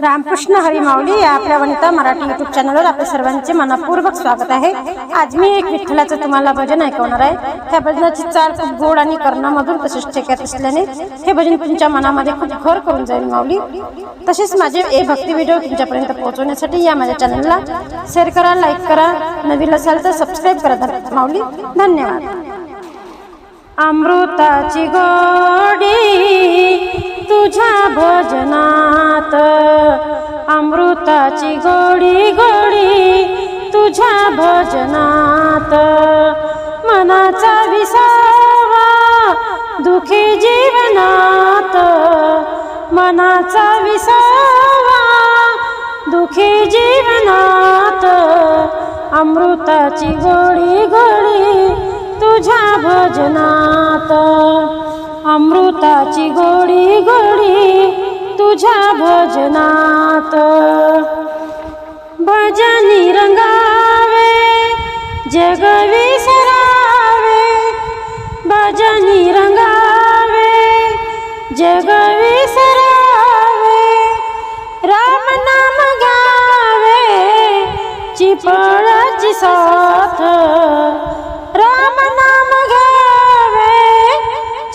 रामकृष्ण हरी माऊली या आपल्या वनिता मराठी युट्यूब चॅनलवर आपल्या सर्वांचे मनापूर्वक स्वागत आहे. आज मी एक विठ्ठलाचं तुम्हाला भजन ऐकवणार आहे. त्या भजनाची चाल खूप गोड आणि कर्णामधून तसेच टेक्यात असल्याने हे भजन तुमच्या मनामध्ये खूप घर करून जाईल माऊली. तसेच माझे हे भक्ती व्हिडिओ तुमच्यापर्यंत पोहोचवण्यासाठी या माझ्या चॅनलला शेअर करा लाईक करा. नवीन असाल तर सबस्क्राईब करा. माऊली धन्यवाद. अमृताची गोडी तुझ्या भोजनात अमृताची गोडी गोडी तुझ्या भजनात मनाचा विसावा दुखी जीवनात मनाचा विसावा दुखी जीवनात अमृताची गोडी गोडी तुझ्या भोजनात अमृताची गोडी गोडी तुझ्या भजनात. भजनी रंगावे जग विसरावे भजनी रंगावे जग विसरावे राम नाम गावे चिपळाची साथ.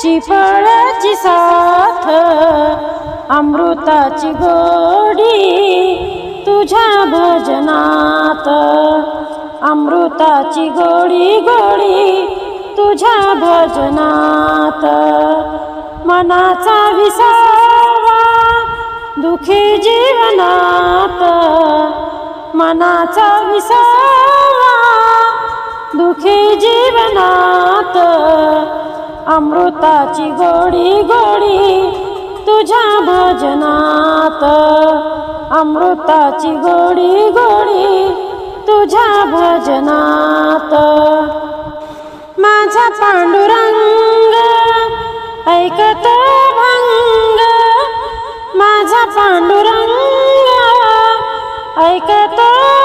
चिपळाची साथ अमृताची गोडी तुझ्या भजनात. अमृताची गोडी गोडी तुझ्या भजनात. मनाचा विसावा दुखी जीवनात. मनाचा विसावा दुखी जीवनात. अमृताची गोडी गोडी तुझ्या भजनात. अमृताची गोडी गोडी तुझ्या भजनात. माझा पांडुरंग ऐकत भंग. माझा पांडुरंग ऐकत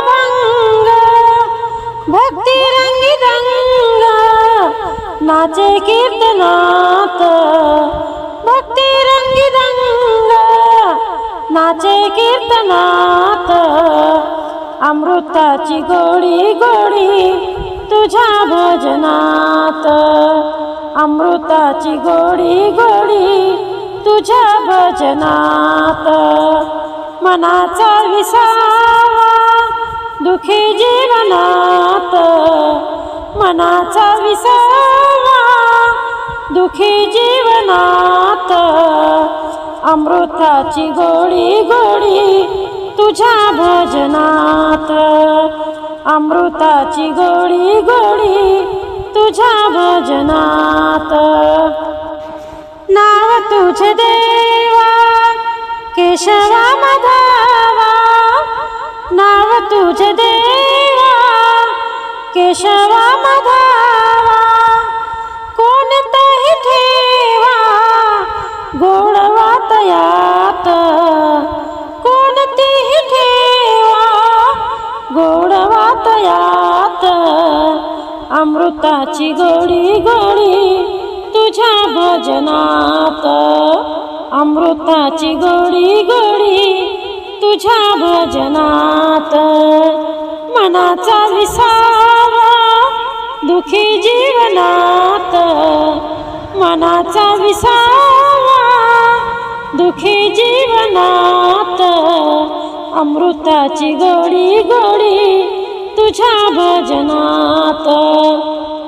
भंग. भक्ती रंगी रंग नाचे कीर्तनात भक्ती रंगी रंग नाचे कीर्तनात अमृताची गोडी गोडी तुझ्या भजनात. अमृताची गोडी गोडी तुझ्या भजनात. मनाचा विसावा दुखी जीवनात. मनाचा विसावा दुखी जीवनात अमृताची गोडी गोडी तुझ्या भजनात. अमृताची गोडी गोडी तुझ्या भजनात. नाव तुझे देवा केशवा माधवा. नाव तुझे देवा केशवा माधवा. अमृताची गोडी गोडी तुझ्या भजनात. अमृताची गोडी गोडी तुझ्या भजनात. मनाचा विसावा दुखी जीवनात. मनाचा विसावा दुखी जीवनात. अमृताची गोडी गोडी तुझ्या भजनात.